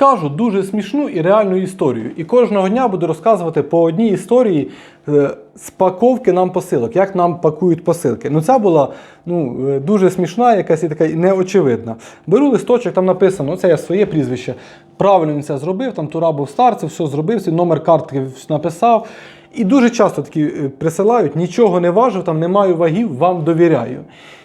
Розкажу дуже смішну і реальну історію. І кожного дня буду розказувати по одній історії е, спаковки нам посилок, як нам пакують посилки. Ну, ця була ну, е, дуже смішна, якась і така неочевидна. Беру листочок, там написано, це я своє прізвище. Правильно він це зробив, там Тура був старцев, все зробив, свій номер картки написав. І дуже часто такі е, присилають, нічого не важив, там не маю вагів, вам довіряю.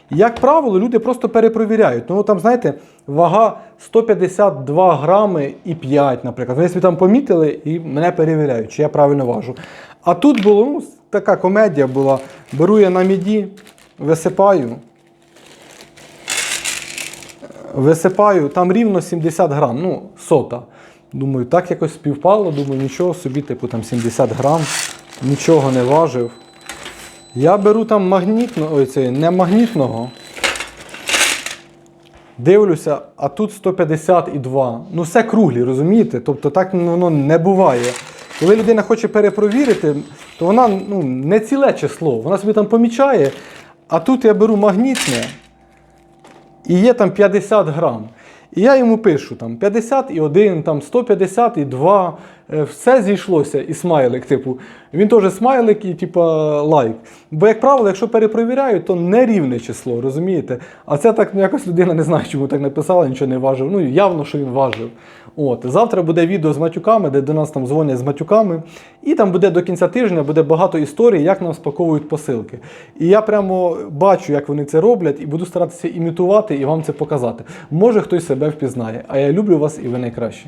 Як правило, люди просто перепровіряють. Ну там, знаєте, вага 152 грами і 5, наприклад. Вони собі там помітили і мене перевіряють, чи я правильно важу. А тут було ну, така комедія була. Беру я на міді, висипаю. Висипаю, там рівно 70 грам, ну, сота. Думаю, так якось співпало, думаю, нічого собі, типу там 70 грам, нічого не важив. Я беру там магнітного, ой, це не магнітного. Дивлюся, а тут 152. Ну, все круглі, розумієте? Тобто так воно не буває. Коли людина хоче перепровірити, то вона ну, не ціле число. Вона собі там помічає. А тут я беру магнітне і є там 50 грам. І я йому пишу там 51, там 152, е, все зійшлося і смайлик, типу. Він теж смайлик і типа лайк. Бо, як правило, якщо перепровіряють, то не рівне число, розумієте? А це так ну, якось людина не знає, чому так написала, нічого не важив. Ну, явно, що він важив. От. Завтра буде відео з матюками, де до нас там дзвонять з матюками. І там буде до кінця тижня буде багато історій, як нам спаковують посилки. І я прямо бачу, як вони це роблять, і буду старатися імітувати і вам це показати. Може хтось себе впізнає. А я люблю вас і ви найкращі.